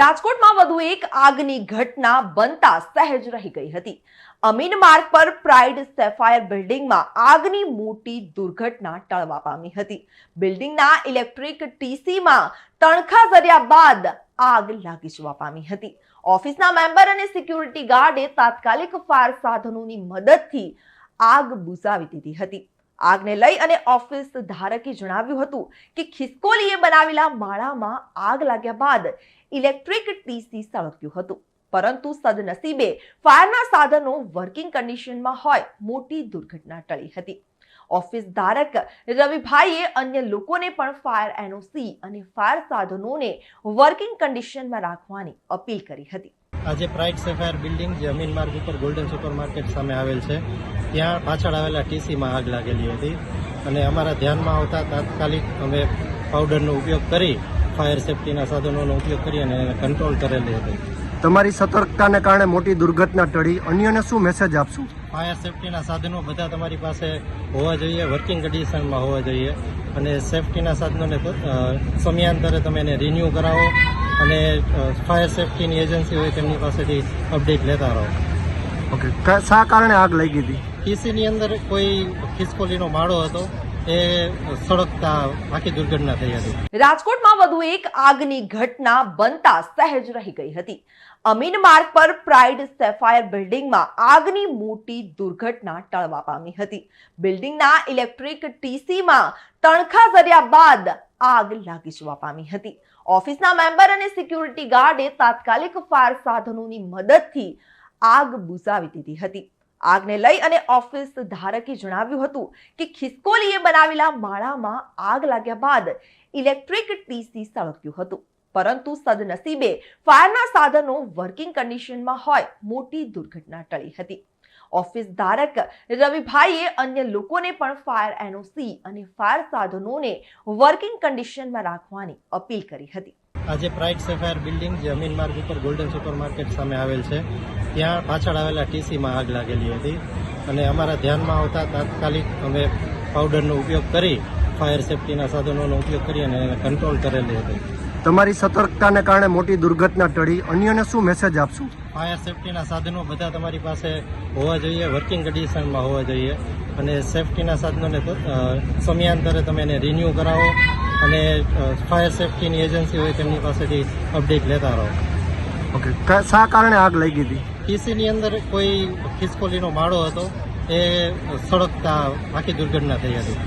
રાજકોટમાં વધુ એક આગની ઘટના બનતા સહેજ રહી ગઈ હતી. અમીન માર્ગ પર પ્રાઇડ સેફાયર બિલ્ડિંગમાં આગની મોટી દુર્ઘટના ટળવા પામી હતી. બિલ્ડિંગના ઇલેક્ટ્રિક ટીસીમાં તણખા ઝર્યા બાદ આગ લાગી જવા પામી હતી. ઓફિસના મેમ્બર અને સિક્યુરિટી ગાર્ડે તાત્કાલિક ફાયર સાધનોની મદદથી આગ બુઝાવી દીધી હતી. આગને લઈ અને ઓફિસ ધારકે જણાવ્યું હતું કે ખિસકોલીએ બનાવેલા માળામાં આગ લાગ્યા બાદ ઇલેક્ટ્રિક ટીસી સળગ્યું હતું. પરંતુ સદનસીબે ફાયરના સાધનો વર્કિંગ કન્ડિશનમાં હોય મોટી દુર્ઘટના ટળી હતી. ઓફિસ ધારક રવિભાઈએ અન્ય લોકોને પણ ફાયર એનઓસી અને ફાયર સાધનોને વર્કિંગ કન્ડિશનમાં રાખવાની અપીલ કરી હતી. આજે પ્રાઇડ સેફાયર બિલ્ડિંગ જે માર્ગ ઉપર ગોલ્ડન સુપર માર્કેટ સામે આવેલ છે. ત્યાં પાછળ આવેલા ટીસીમાં આગ લાગેલી હતી અને અમારા ધ્યાનમાં આવતા તાત્કાલિક અમે પાવડરનો ઉપયોગ કરી ફાયર સેફટીના સાધનોનો ઉપયોગ કરી અને એને કંટ્રોલ કરેલી હતી. તમારી સતર્કતાને કારણે મોટી દુર્ઘટના ટળી. અન્યને શું મેસેજ આપશો? ફાયર સેફટીના સાધનો બધા તમારી પાસે હોવા જોઈએ વર્કિંગ કન્ડિશનમાં હોવા જોઈએ અને સેફટીના સાધનોને સમયાંતરે તમે એને રિન્યૂ કરાવો અને ફાયર સેફટીની એજન્સી હોય તેમની પાસેથી અપડેટ લેતા રહો. ઓકે શા કારણે આગ લાગી હતી? ટીસીની અંદર કોઈ ખિસકોલીનો માળો હતો રાજકોટમાં વધુ એક આગની ઘટના બનતા સહેજ રહી ગઈ હતી. અમીન માર્ગ પર પ્રાઇડ સેફાયર બિલ્ડિંગમાં આગની મોટી દુર્ઘટના ટળવા પામી હતી. બિલ્ડિંગના ઇલેક્ટ્રિક ટીસીમાં તણખા કર્યા બાદ આગ લાગી જવા પામી હતી. ઓફિસના મેમ્બર અને સિક્યુરિટી ગાર્ડે તાત્કાલિક ફાયર સાધનોની મદદથી આગ બુઝાવી દીધી હતી. આગને લઈ અને ઓફિસ ધારકે જણાવ્યું હતું કે ખિસકોલીએ બનાવેલા માળામાં આગ લાગ્યા બાદ ઇલેક્ટ્રિક ટીસી સળગ્યું હતું. પરંતુ સદનસીબે ફાયરના સાધનો વર્કિંગ કન્ડિશનમાં હોય મોટી દુર્ઘટના ટળી હતી. ઓફિસ ધારક રવિભાઈએ અન્ય લોકોને પણ ફાયર એનઓસી અને ફાયર સાધનોને વર્કિંગ કન્ડિશનમાં રાખવાની અપીલ કરી હતી. આજે પ્રાઇડ સેફાયર બિલ્ડિંગ જે અમીન માર્ગ ઉપર ગોલ્ડન સુપર માર્કેટ સામે આવેલ છે ત્યાં પાછળ આવેલા ટીસીમાં આગ લાગેલી હતી અને અમારા ધ્યાનમાં આવતા તાત્કાલિક અમે પાવડરનો ઉપયોગ કરી ફાયર સેફટીના સાધનોનો ઉપયોગ કરી અને એને કંટ્રોલ કરેલી હતી. તમારી સતર્કતાને કારણે મોટી દુર્ઘટના ટળી. અન્યને શું મેસેજ આપશું? ફાયર સેફટીના સાધનો બધા તમારી પાસે હોવા જોઈએ વર્કિંગ કન્ડિશનમાં હોવા જોઈએ અને સેફટીના સાધનોને સમયાંતરે તમે એને રિન્યૂ કરાવો. અને ફાયર સેફટીની એજન્સી હોય તેમની પાસેથી અપડેટ લેતા રહો. ઓકે શા કારણે આગ લાગી હતી? પીસીની અંદર કોઈ ખિસકોલીનો માળો હતો. એ સડકતા આખી દુર્ઘટના થઈ હતી.